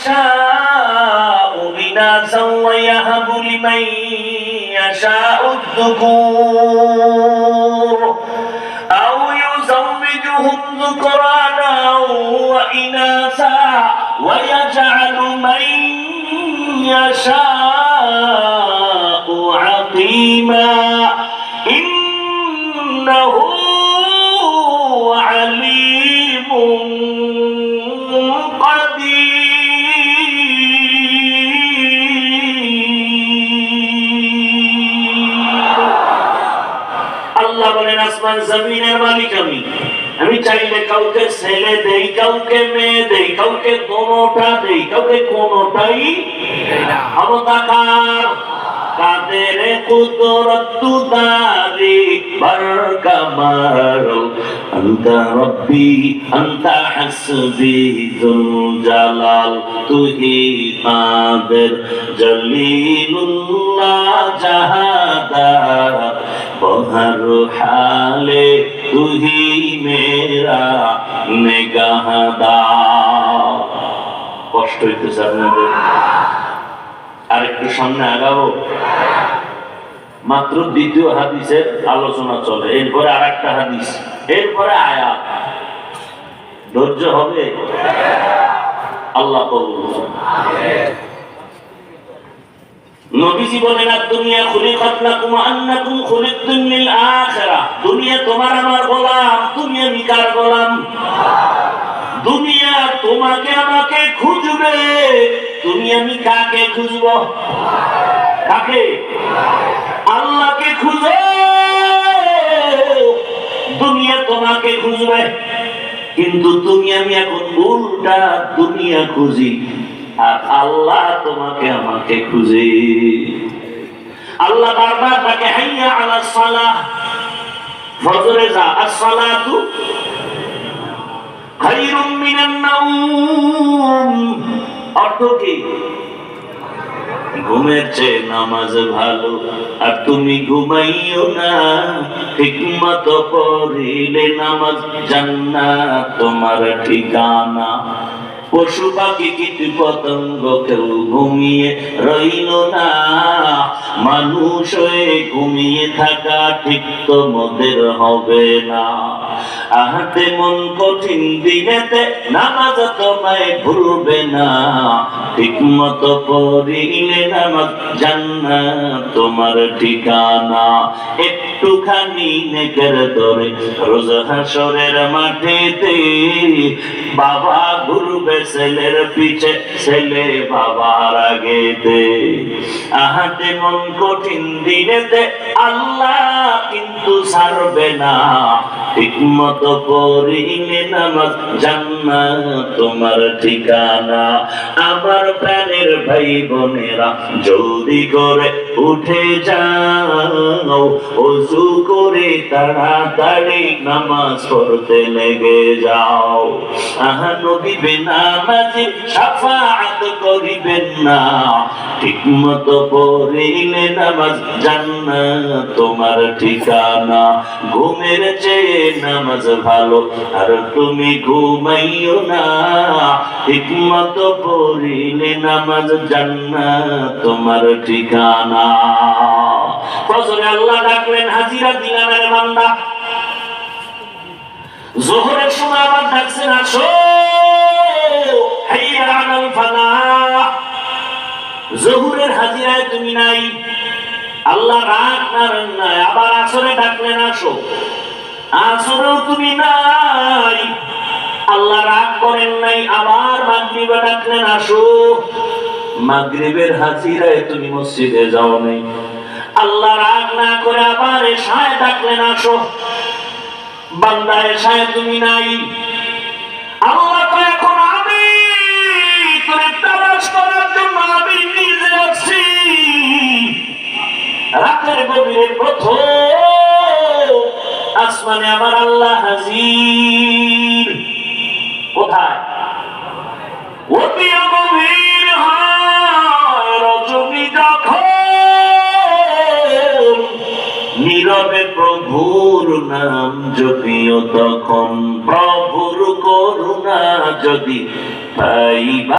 يشاء إناثا ويهب لمن يشاء الذكور. أو يزوجهم ذكرانا وإناثا ويجعل من يشاء আল্লাহ বলেন, আসমান জমিনের মালিক আমি আমি চাইলে কাউকে ছেলে দেই, কাউকে মেয়ে দেই, কাউকে কোনোটা দেই, কাউকে কোনোটাই অবতাকার রব্বি হাসবি জালাল তুহি জলিলুল্লাহ জাহাদা। हर हाले तू ही मेरा निगाहदा কষ্ট হইতেছে আপনাদের। আর একটু সামনে আগাবো। মাত্র দ্বিতীয় হাদিসের আলোচনা চলে। এরপরে আর একটা হাদিস। এরপরে আয়া ধৈর্য হবে? আল্লাহ কবুল নবীজি বলেন দুনিয়া খুলিকাত লাকুম আন্নাকুম খুলিকতুম লিল আখিরাহ দুনিয়া তোমার আমার গোলাম মিকার গোলাম। দুনিয়া তোমাকে আমাকে খুঁজবে তুমি আমি কাকে খুঁজব। কাকে? আল্লাহকে দুনিয়া তোমাকে খুঁজবে। কিন্তু তুমি আমি এখন উল্টা দুনিয়া খুঁজি। আর আল্লাহ তোমাকে আমাকে খুঁজে। আল্লাহ বারবার তাকে, হাইয়া আলা সালাহ। ফজরে যা, আসসালাতু খায়রুম মিনান নাওম। অর্থ কি? ঘুমের চেয়ে নামাজ ভালো। আর তুমি ঘুমাইও না ঠিক মতো পড়িলে নামাজ জান্নাত তোমার ঠিকানা। পশু পাখি কীট পতঙ্গ কেউ ঘুমিয়ে রইল না। মানুষ হয়ে ঘুমিয়ে থাকা ঠিক তো মোদের হবে না। আহাতে মন কঠিন দিনেতে নামাজ তোমায় ভুলবে না। ঠিক মতো পড়িলে নামাজ জান্নাত তোমার ঠিকানা। একটুখানি নেকের দরে রোজ হাসরের মাঠেতে বাবা ঘুরবে ছেলের পিছে ছেলে বাবার আগে দে আহাতে মন কঠিন দিনেতে আল্লাহ কিন্তু ছাড়বে না। ঠিক মতো পড়িলে নামাজ, জান্নাত তোমার ঠিকানা। আমার প্রাণের ভাই বোনেরা জলদি করে উঠে যাও, অজু করে তাড়াতাড়ি নামাজ পড়তে লেগে যাও। আহা নবী বেনামাজি সাফাত করিবেন না। ঠিক মতো পড়িলে নামাজ জান্নাত তোমার ঠিকানা। ঘুমের চেয়ে নামাজ ভালো, আর তুমি ঘুমাইও না। ঠিক মতো পড়িলে নামাজ জান্নাত তোমার ঠিকানা। ফজরে আল্লাহ ডাকলেন, হাজিরা দিলামের বান্দা। জোহরের সময় আবার ডাকছেন, আসো। জহুরের হাজিরায় তুমি নাই। আল্লাহ রাগ নারেন নাই আবার আসরে ডাকলেন, আসো। আসরেও তুমি নাই। আল্লাহ রাগ করেন নাই, আবার মাগরিবে ডাকলেন, আসো। মাগরিবের হাজিরায় তুমি মসজিদে যাও নাই। আল্লাহ রাগ না করে আবার এসায় ডাকলেন, আসো। বান্দা এসায় তুমি নাই। আল্লাহ তো এখন আমি তোরে তালাশ করার জন্য আমি গভীরের প্রথম। আসমানে আমার আল্লাহ হাজির। কোথায়? অতি গভীর হয় রজনী যখন নীরবে প্রভুর নাম যদিও তখন প্রভুর করুণা যদি পাইবা।